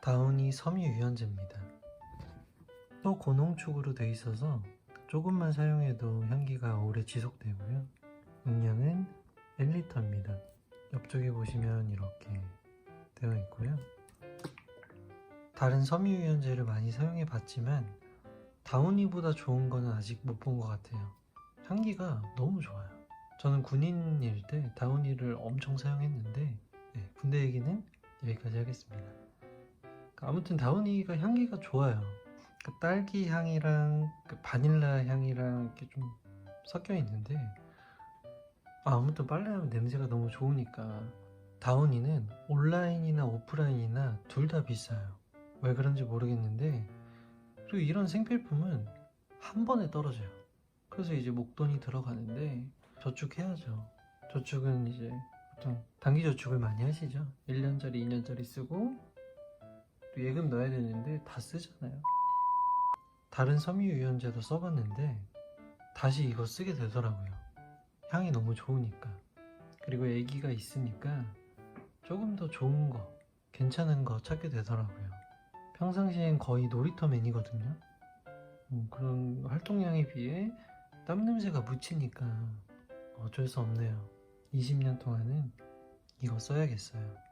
다운이 섬유 유연제입니다. 또 고농축으로 돼 있어서 조금만 사용해도 향기가 오래 지속되고요. 용량은 1리터입니다. 옆쪽에 보시면 이렇게 되어 있고요. 다른 섬유 유연제를 많이 사용해 봤지만 다운이보다 좋은 거는 아직 못 본 것 같아요. 향기가 너무 좋아요. 저는 군인일 때 다운이를 엄청 사용했는데 네, 군대 얘기는 여기까지 하겠습니다. 아무튼 다운이가 향기가 좋아요. 그 딸기 향이랑 그 바닐라 향이랑 이렇게 좀 섞여 있는데 아, 아무튼 빨래하면 냄새가 너무 좋으니까 다운이는 온라인이나 오프라인이나 둘 다 비싸요. 왜 그런지 모르겠는데 그리고 이런 생필품은 한 번에 떨어져요. 그래서 이제 목돈이 들어가는데 저축해야죠. 저축은 이제 보통 단기 저축을 많이 하시죠. 1년짜리, 2년짜리 쓰고 또 예금 넣어야 되는데 다 쓰잖아요. 다른 섬유 유연제도 써봤는데 다시 이거 쓰게 되더라고요. 향이 너무 좋으니까. 그리고 애기가 있으니까 조금 더 좋은 거, 괜찮은 거 찾게 되더라고요. 평상시엔 거의 놀이터맨이거든요. 음, 그런 활동량에 비해 땀 냄새가 묻히니까 어쩔 수 없네요. 20년 동안은 이거 써야겠어요.